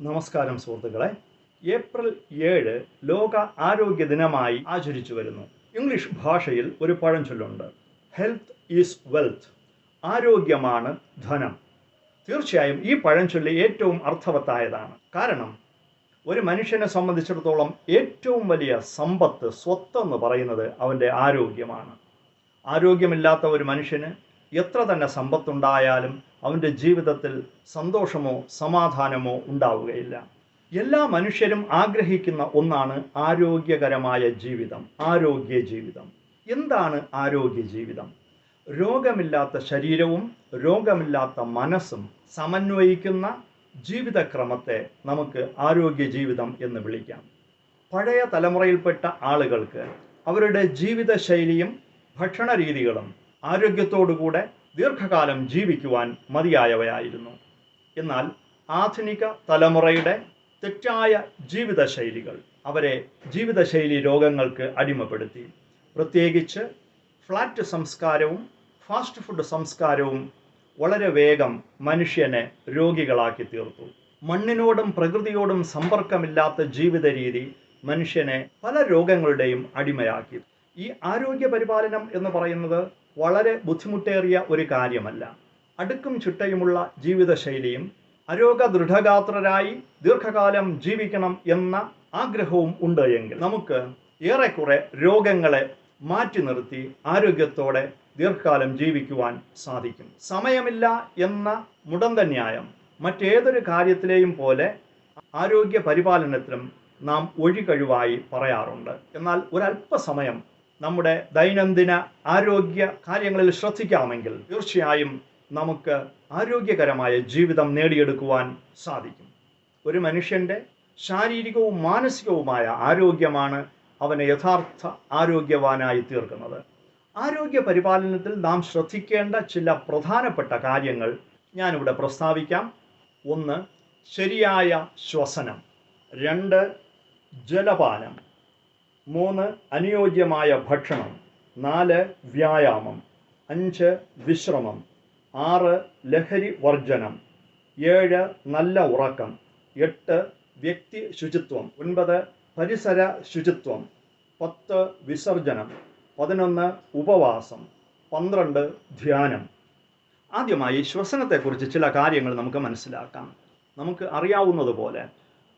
നമസ്കാരം സുഹൃത്തുക്കളെ. ഏപ്രിൽ ഏഴ് ലോക ആരോഗ്യ ദിനമായി ആചരിച്ചു വരുന്നു. ഇംഗ്ലീഷ് ഭാഷയിൽ ഒരു പഴഞ്ചൊല്ലുണ്ട് ഹെൽത്ത് ഈസ് വെൽത്ത് ആരോഗ്യമാണ് ധനം. തീർച്ചയായും ഈ പഴഞ്ചൊല്ല് ഏറ്റവും അർത്ഥവത്തായതാണ്. കാരണം ഒരു മനുഷ്യനെ സംബന്ധിച്ചിടത്തോളം ഏറ്റവും വലിയ സമ്പത്ത് സ്വത്ത് എന്ന് പറയുന്നത് അവന്റെ ആരോഗ്യമാണ്. ആരോഗ്യമില്ലാത്ത ഒരു മനുഷ്യന് എത്ര തന്നെ സമ്പത്തുണ്ടായാലും അവന്റെ ജീവിതത്തിൽ സന്തോഷമോ സമാധാനമോ ഉണ്ടാവുകയില്ല. എല്ലാ മനുഷ്യരും ആഗ്രഹിക്കുന്ന ഒന്നാണ് ആരോഗ്യകരമായ ജീവിതം ആരോഗ്യ ജീവിതം. എന്താണ് ആരോഗ്യ ജീവിതം? രോഗമില്ലാത്ത ശരീരവും രോഗമില്ലാത്ത മനസ്സും സമന്വയിക്കുന്ന ജീവിതക്രമത്തെ നമുക്ക് ആരോഗ്യ ജീവിതം എന്ന് വിളിക്കാം. പഴയ തലമുറയിൽപ്പെട്ട ആളുകൾക്ക് അവരുടെ ജീവിതശൈലിയും ഭക്ഷണ രീതികളും ആരോഗ്യത്തോടുകൂടെ ദീർഘകാലം ജീവിക്കുവാൻ മതിയായവയായിരുന്നു. എന്നാൽ ആധുനിക തലമുറയുടെ തെറ്റായ ജീവിതശൈലികൾ അവരെ ജീവിതശൈലി രോഗങ്ങൾക്ക് അടിമപ്പെടുത്തി. പ്രത്യേകിച്ച് ഫ്ലാറ്റ് സംസ്കാരവും ഫാസ്റ്റ് ഫുഡ് സംസ്കാരവും വളരെ വേഗം മനുഷ്യനെ രോഗികളാക്കി തീർത്തു. മണ്ണിനോടും പ്രകൃതിയോടും സമ്പർക്കമില്ലാത്ത ജീവിത രീതി മനുഷ്യനെ പല രോഗങ്ങളുടെയും അടിമയാക്കി. ഈ ആരോഗ്യ പരിപാലനം എന്ന് പറയുന്നത് വളരെ ബുദ്ധിമുട്ടേറിയ ഒരു കാര്യമല്ല. അടുക്കും ചിട്ടയുമുള്ള ജീവിതശൈലിയും അരോഗ ദൃഢഗാത്രരായി ദീർഘകാലം ജീവിക്കണം എന്ന ആഗ്രഹവും ഉണ്ട് എങ്കിൽ നമുക്ക് ഏറെക്കുറെ രോഗങ്ങളെ മാറ്റി നിർത്തി ആരോഗ്യത്തോടെ ദീർഘകാലം ജീവിക്കുവാൻ സാധിക്കും. സമയമില്ല എന്ന മുടന്ത ന്യായം മറ്റേതൊരു കാര്യത്തിലെയും പോലെ ആരോഗ്യ പരിപാലനത്തിലും നാം ഒഴികഴിവായി പറയാറുണ്ട്. എന്നാൽ ഒരല്പസമയം നമ്മുടെ ദൈനംദിന ആരോഗ്യ കാര്യങ്ങളിൽ ശ്രദ്ധിക്കാമെങ്കിൽ തീർച്ചയായും നമുക്ക് ആരോഗ്യകരമായ ജീവിതം നേടിയെടുക്കുവാൻ സാധിക്കും. ഒരു മനുഷ്യന്റെ ശാരീരികവും മാനസികവുമായ ആരോഗ്യമാണ് അവനെ യഥാർത്ഥ ആരോഗ്യവാനായി തീർക്കുന്നത്. ആരോഗ്യ പരിപാലനത്തിൽ നാം ശ്രദ്ധിക്കേണ്ട ചില പ്രധാനപ്പെട്ട കാര്യങ്ങൾ ഞാനിവിടെ പ്രസ്താവിക്കാം. ഒന്ന് ശരിയായ ശ്വസനം. രണ്ട് ജലപാനം. മൂന്ന് അനുയോജ്യമായ ഭക്ഷണം. നാല് വ്യായാമം. അഞ്ച് വിശ്രമം. ആറ് ലഹരി വർജനം. ഏഴ് നല്ല ഉറക്കം. എട്ട് വ്യക്തി ശുചിത്വം. ഒൻപത് പരിസര ശുചിത്വം. പത്ത് വിസർജനം. പതിനൊന്ന് ഉപവാസം. പന്ത്രണ്ട് ധ്യാനം. ആദ്യമായി ശ്വസനത്തെക്കുറിച്ച് ചില കാര്യങ്ങൾ നമുക്ക് മനസ്സിലാക്കാം. നമുക്ക് അറിയാവുന്നതുപോലെ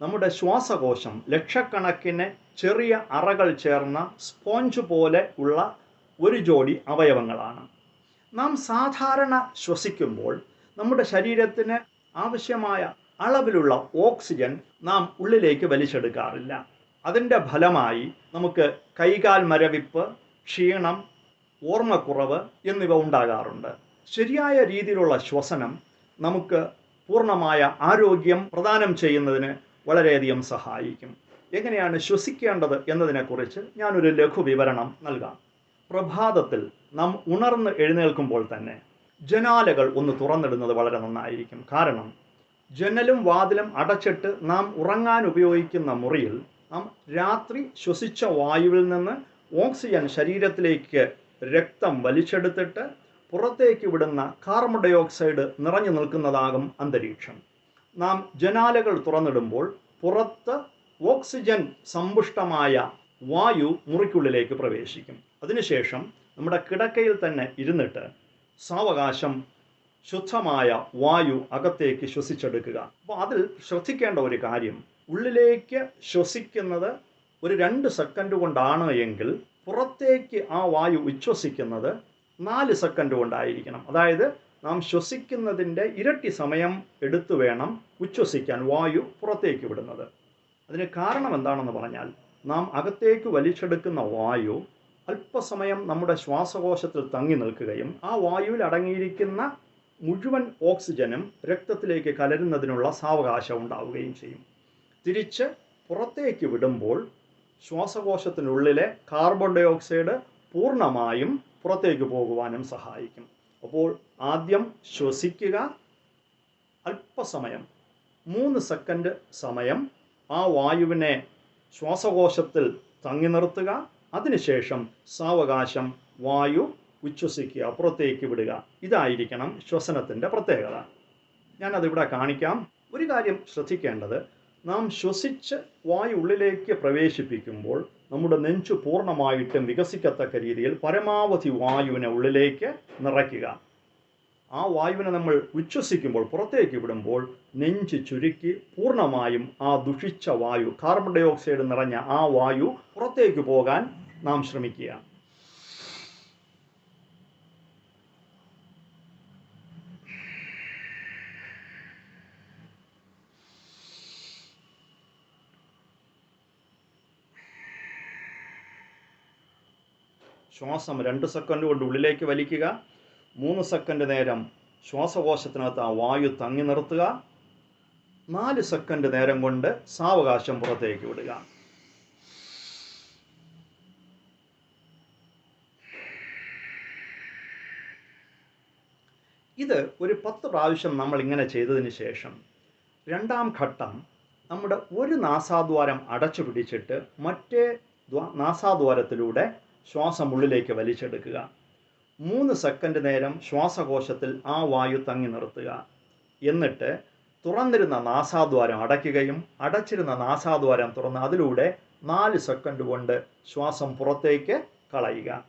നമ്മുടെ ശ്വാസകോശം ലക്ഷക്കണക്കിന് ചെറിയ അറകൾ ചേർന്ന സ്പോഞ്ച് പോലെ ഉള്ള ഒരു ജോഡി അവയവങ്ങളാണ്. നാം സാധാരണ ശ്വസിക്കുമ്പോൾ നമ്മുടെ ശരീരത്തിന് ആവശ്യമായ അളവിലുള്ള ഓക്സിജൻ നാം ഉള്ളിലേക്ക് വലിച്ചെടുക്കാറില്ല. അതിന്റെ ഫലമായി നമുക്ക് കൈകാൽ മരവിപ്പ് ക്ഷീണം ഓർമ്മക്കുറവ് എന്നിവ ഉണ്ടാകാറുണ്ട്. ശരിയായ രീതിയിലുള്ള ശ്വസനം നമുക്ക് പൂർണമായ ആരോഗ്യം പ്രദാനം ചെയ്യുന്നതിന് വളരെയധികം സഹായിക്കും. എങ്ങനെയാണ് ശ്വസിക്കേണ്ടത് എന്നതിനെക്കുറിച്ച് ഞാനൊരു ലഘു വിവരണം നൽകാം. പ്രഭാതത്തിൽ നാം ഉണർന്ന് എഴുന്നേൽക്കുമ്പോൾ തന്നെ ജനാലകൾ ഒന്ന് തുറന്നിടുന്നത് വളരെ നന്നായിരിക്കും. കാരണം ജനലും വാതിലും അടച്ചിട്ട് നാം ഉറങ്ങാൻ ഉപയോഗിക്കുന്ന മുറിയിൽ നാം രാത്രി ശ്വസിച്ച വായുവിൽ നിന്ന് ഓക്സിജൻ ശരീരത്തിലേക്ക് രക്തം വലിച്ചെടുത്തിട്ട് പുറത്തേക്ക് വിടുന്ന കാർബൺ ഡയോക്സൈഡ് നിറഞ്ഞു നിൽക്കുന്നതാകും അന്തരീക്ഷം. നാം ജനാലകൾ തുറന്നിടുമ്പോൾ പുറത്ത് ഓക്സിജൻ സമ്പുഷ്ടമായ വായു മുറിക്കുള്ളിലേക്ക് പ്രവേശിക്കും. അതിനുശേഷം നമ്മുടെ കിടക്കയിൽ തന്നെ ഇരുന്നിട്ട് സാവകാശം ശുദ്ധമായ വായു അകത്തേക്ക് ശ്വസിച്ചെടുക്കുക. അപ്പോൾ അതിൽ ശ്രദ്ധിക്കേണ്ട ഒരു കാര്യം ഉള്ളിലേക്ക് ശ്വസിക്കുന്നത് ഒരു രണ്ട് സെക്കൻഡ് കൊണ്ടാണ് എങ്കിൽ പുറത്തേക്ക് ആ വായു ഉച്ഛ്വസിക്കുന്നത് നാല് സെക്കൻഡ് കൊണ്ടായിരിക്കണം. അതായത് നാം ശ്വസിക്കുന്നതിന്റെ ഇരട്ടി സമയം എടുത്തു വേണം ഉച്ഛ്വസിക്കാൻ വായു പുറത്തേക്ക് വിടുന്നത്. അതിന് കാരണം എന്താണെന്ന് പറഞ്ഞാൽ നാം അകത്തേക്ക് വലിച്ചെടുക്കുന്ന വായു അല്പസമയം നമ്മുടെ ശ്വാസകോശത്തിൽ തങ്ങി നിൽക്കുകയും ആ വായുവിൽ അടങ്ങിയിരിക്കുന്ന മുഴുവൻ ഓക്സിജനും രക്തത്തിലേക്ക് കലരുന്നതിനുള്ള സാവകാശം ഉണ്ടാവുകയും ചെയ്യും. തിരിച്ച് പുറത്തേക്ക് വിടുമ്പോൾ ശ്വാസകോശത്തിനുള്ളിലെ കാർബൺ ഡയോക്സൈഡ് പൂർണമായും പുറത്തേക്ക് പോകുവാനും സഹായിക്കും. അപ്പോൾ ആദ്യം ശ്വസിക്കുക. അല്പസമയം മൂന്ന് സെക്കൻഡ് സമയം ആ വായുവിനെ ശ്വാസകോശത്തിൽ തങ്ങി നിർത്തുക. അതിനുശേഷം സാവകാശം വായു ഉച്ഛ്വസിക്കുക പുറത്തേക്ക് വിടുക. ഇതായിരിക്കണം ശ്വസനത്തിന്റെ പ്രത്യേകത. ഞാനതിവിടെ കാണിക്കാം. ഒരു കാര്യം ശ്രദ്ധിക്കേണ്ടത് നാം ശ്വസിച്ച് വായു ഉള്ളിലേക്ക് പ്രവേശിപ്പിക്കുമ്പോൾ നമ്മുടെ നെഞ്ചു പൂർണമായിട്ടും വികസിക്കത്തക്ക രീതിയിൽ പരമാവധി വായുവിനെ ഉള്ളിലേക്ക് നിറയ്ക്കുക. ആ വായുവിനെ നമ്മൾ ഉച്ഛ്വസിക്കുമ്പോൾ പുറത്തേക്ക് വിടുമ്പോൾ നെഞ്ച് ചുരുക്കി പൂർണമായും ആ ദുഷിച്ച വായു കാർബൺ ഡയോക്സൈഡ് നിറഞ്ഞ ആ വായു പുറത്തേക്ക് പോകാൻ നാം ശ്രമിക്കുക ശ്വാസം രണ്ട് സെക്കൻഡ് കൊണ്ട് ഉള്ളിലേക്ക് വലിക്കുക. മൂന്ന് സെക്കൻഡ് നേരം ശ്വാസകോശത്തിനകത്ത് ആ വായു തങ്ങി നിർത്തുക. നാല് സെക്കൻഡ് നേരം കൊണ്ട് സാവകാശം പുറത്തേക്ക് വിടുക. ഇത് ഒരു പത്ത് പ്രാവശ്യം നമ്മൾ ഇങ്ങനെ ചെയ്തതിന് ശേഷം രണ്ടാം ഘട്ടം നമ്മുടെ ഒരു നാസാദ്വാരം അടച്ചു പിടിച്ചിട്ട് മറ്റേ നാസാദ്വാരത്തിലൂടെ ശ്വാസം ഉള്ളിലേക്ക് വലിച്ചെടുക്കുക. മൂന്ന് സെക്കൻഡ് നേരം ശ്വാസകോശത്തിൽ ആ വായു തങ്ങി നിർത്തുക. എന്നിട്ട് തുറന്നിരുന്ന നാസാദ്വാരം അടയ്ക്കുകയും അടച്ചിരുന്ന നാസാദ്വാരം തുറന്ന് അതിലൂടെ നാല് സെക്കൻഡ് കൊണ്ട് ശ്വാസം പുറത്തേക്ക് കളയുക.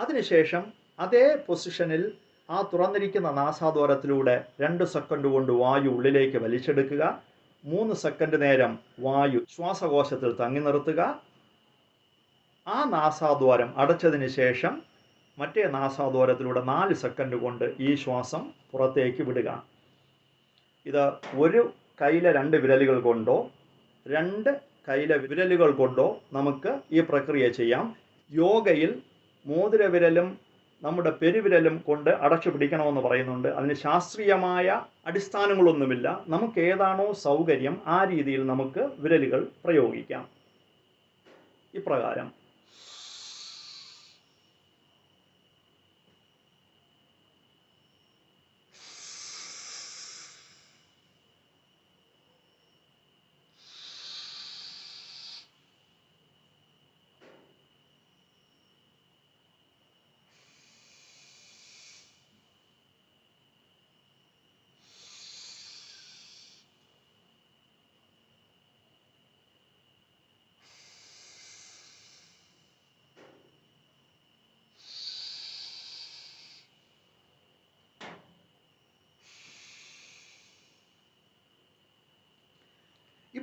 അതിനുശേഷം അതേ പൊസിഷനിൽ ആ തുറന്നിരിക്കുന്ന നാസാദ്വാരത്തിലൂടെ രണ്ട് സെക്കൻഡ് കൊണ്ട് വായു ഉള്ളിലേക്ക് വലിച്ചെടുക്കുക. മൂന്ന് സെക്കൻഡ് നേരം വായു ശ്വാസകോശത്തിൽ തങ്ങി നിർത്തുക. ആ നാസാദ്വാരം അടച്ചതിന് ശേഷം മറ്റേ നാസാദ്വാരത്തിലൂടെ നാല് സെക്കൻഡ് കൊണ്ട് ഈ ശ്വാസം പുറത്തേക്ക് വിടുക. ഇത് ഒരു കയ്യിലെ രണ്ട് വിരലുകൾ കൊണ്ടോ രണ്ട് കയ്യിലെ വിരലുകൾ കൊണ്ടോ നമുക്ക് ഈ പ്രക്രിയ ചെയ്യാം. യോഗയിൽ മോതിര വിരലും നമ്മുടെ പെരുവിരലും കൊണ്ട് അടച്ചു പിടിക്കണമെന്ന് പറയുന്നുണ്ട്. അതിന് ശാസ്ത്രീയമായ അടിസ്ഥാനങ്ങളൊന്നുമില്ല. നമുക്ക് ഏതാണോ സൗകര്യം ആ രീതിയിൽ നമുക്ക് വിരലുകൾ പ്രയോഗിക്കാം. ഇപ്രകാരം.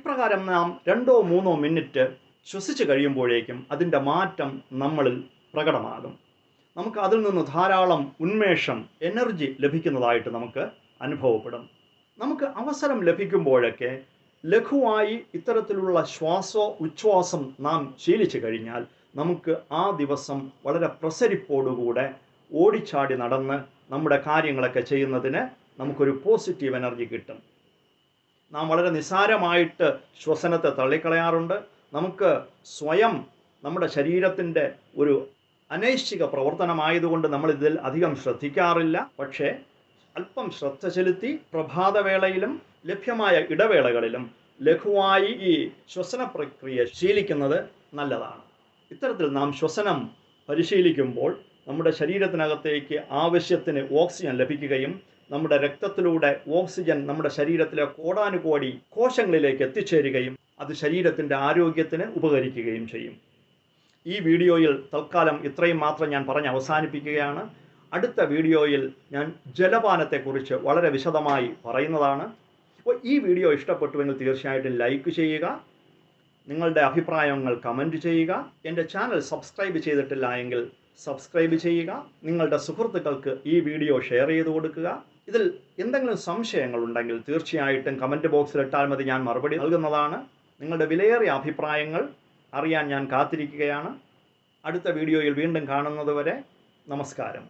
ഇപ്രകാരം നാം രണ്ടോ മൂന്നോ മിനിറ്റ് ശ്വസിച്ച് കഴിയുമ്പോഴേക്കും അതിന്റെ മാറ്റം നമ്മളിൽ പ്രകടമാകും. നമുക്ക് അതിൽ നിന്ന് ധാരാളം ഉന്മേഷം എനർജി ലഭിക്കുന്നതായിട്ട് നമുക്ക് അനുഭവപ്പെടും. നമുക്ക് അവസരം ലഭിക്കുമ്പോഴൊക്കെ ലഘുവായി ഇത്തരത്തിലുള്ള ശ്വാസോ ഉച്ഛ്വാസം നാം ശീലിച്ചു കഴിഞ്ഞാൽ നമുക്ക് ആ ദിവസം വളരെ പ്രസരിപ്പോടുകൂടെ ഓടിച്ചാടി നടന്ന് നമ്മുടെ കാര്യങ്ങളൊക്കെ ചെയ്യുന്നതിന് നമുക്കൊരു പോസിറ്റീവ് എനർജി കിട്ടും. നാം വളരെ നിസ്സാരമായിട്ട് ശ്വസനത്തെ തള്ളിക്കളയാറുണ്ട്. നമുക്ക് സ്വയം നമ്മുടെ ശരീരത്തിന്റെ ഒരു അനൈശ്ചിക പ്രവർത്തനമായതുകൊണ്ട് നമ്മൾ ഇതിൽ അധികം ശ്രദ്ധിക്കാറില്ല. പക്ഷേ അല്പം ശ്രദ്ധ ചെലുത്തി പ്രഭാതവേളയിലും ലഭ്യമായ ഇടവേളകളിലും ലഘുവായി ഈ ശ്വസന പ്രക്രിയ ശീലിക്കുന്നത് നല്ലതാണ്. ഇത്തരത്തിൽ നാം ശ്വസനം പരിശീലിക്കുമ്പോൾ നമ്മുടെ ശരീരത്തിനകത്തേക്ക് ആവശ്യത്തിന് ഓക്സിജൻ ലഭിക്കുകയും നമ്മുടെ രക്തത്തിലൂടെ ഓക്സിജൻ നമ്മുടെ ശരീരത്തിലെ കോടാനുകോടി കോശങ്ങളിലേക്ക് എത്തിച്ചേരുകയും അത് ശരീരത്തിന്റെ ആരോഗ്യത്തിന് ഉപകരിക്കുകയും ചെയ്യും. ഈ വീഡിയോയിൽ തൽക്കാലം ഇത്രയും മാത്രം ഞാൻ പറഞ്ഞ് അവസാനിപ്പിക്കുകയാണ്. അടുത്ത വീഡിയോയിൽ ഞാൻ ജലപാനത്തെക്കുറിച്ച് വളരെ വിശദമായി പറയുന്നതാണ്. അപ്പോൾ ഈ വീഡിയോ ഇഷ്ടപ്പെട്ടുവെങ്കിൽ തീർച്ചയായിട്ടും ലൈക്ക് ചെയ്യുക നിങ്ങളുടെ അഭിപ്രായങ്ങൾ കമന്റ് ചെയ്യുക എന്റെ ചാനൽ സബ്സ്ക്രൈബ് ചെയ്തിട്ടില്ല എങ്കിൽ സബ്സ്ക്രൈബ് ചെയ്യുക നിങ്ങളുടെ സുഹൃത്തുക്കൾക്ക് ഈ വീഡിയോ ഷെയർ ചെയ്ത് കൊടുക്കുക. ഇതിൽ എന്തെങ്കിലും സംശയങ്ങൾ ഉണ്ടെങ്കിൽ തീർച്ചയായിട്ടും കമന്റ് ബോക്സിൽ ഇട്ടാൽ മതി. ഞാൻ മറുപടി നൽകുന്നതാണ്. നിങ്ങളുടെ വിലയേറിയ അഭിപ്രായങ്ങൾ അറിയാൻ ഞാൻ കാത്തിരിക്കുകയാണ്. അടുത്ത വീഡിയോയിൽ വീണ്ടും കാണുന്നതുവരെ നമസ്കാരം.